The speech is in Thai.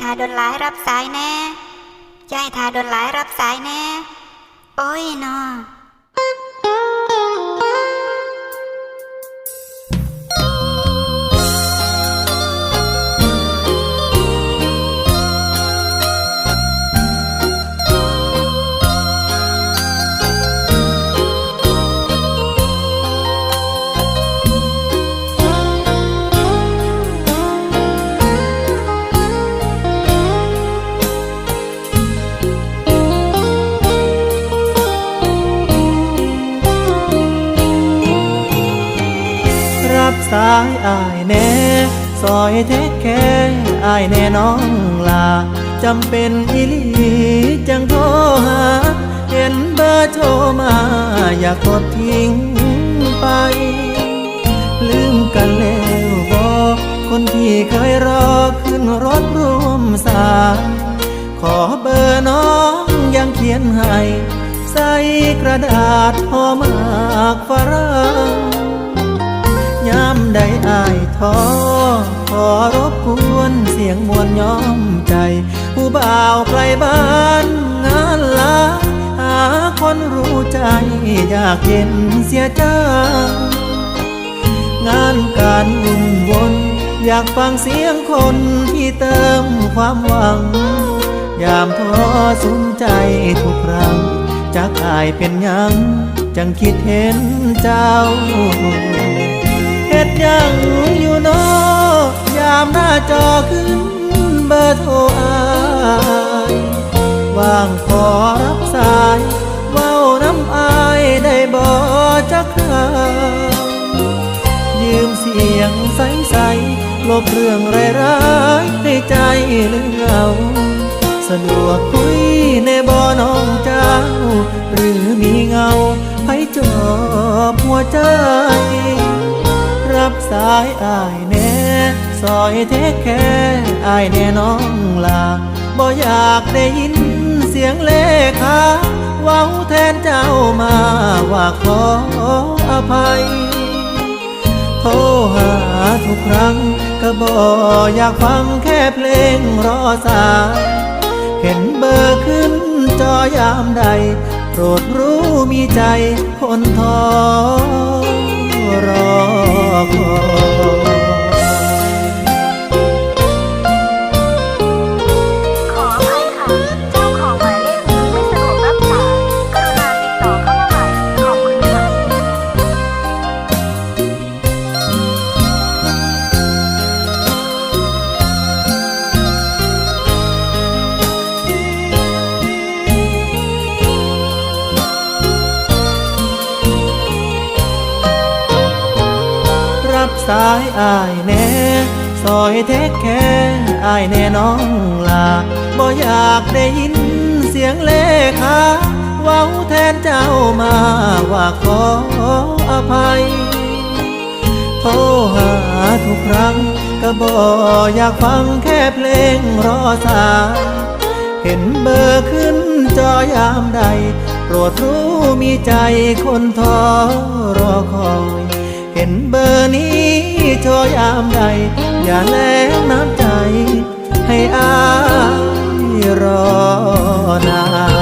ทาโดนหลายรับสายแน่ยายทาโดนหลายรับสายแน่ โอ้ยนอ สายอายแน่ซอยเทคแค่อายแน่น้องลาจำเป็นอีหลีจังโทรหา เห็นเบอร์โทรมา อยากกดทิ้งไป ลืมกันแล้วบอกคนที่เคยรอขึ้นรถร่วมสาย ขอเบอร์น้องยังเขียนให้ ใส่กระดาษห่อมากฝรั่ง อายท้อขอรบกวนเสียงมวลย้อมใจ ผู้บ่าวไกลบ้านงานลาหาคนรู้ใจอยากเห็นเสียจังงานการวุ่นวนอยากฟังเสียงคนที่เติมความหวัง ยามท้อสุนใจทุกครั้งจากอายเป็นยัง จังคิดเห็นเจ้า จอขึ้นเบอร์โทรอายว่างขอรับสายเว้าน้ำอายได้บ่จักครายืมเสียงใสๆลบเรื่องร้ายๆในใจหรือเงาสะดวกคุยในบ่อน้องเจ้า หรือมีเงาให้จอบหัวใจ รับสายอายแน่ ซอยเทคแค่อายแน่น้องลาบ่อยากได้ยินเสียงเลขาเว้าแทนเจ้ามาว่าขออภัย โทรหาทุกครั้งก็บออยากฟังแค่เพลงรอสายเห็นเบอร์ขึ้นจอยามใด โปรดรู้มีใจคนทอรอคอย สายอายแน่ซอยเทคแค่อายแน่น้องลาบ่อยากได้ยินเสียงเลขาเว้าแทนเจ้ามาว่าขออภัยโทรหาทุกครั้งก็บออยากฟังแค่เพลงรอสายเห็นเบอร์ขึ้นจอยามใด โปรดรู้มีใจคนท้อรอคอย เห็นเบอร์นี้โทรยามใด อย่าแลงน้ำใจ ให้อายรอนาน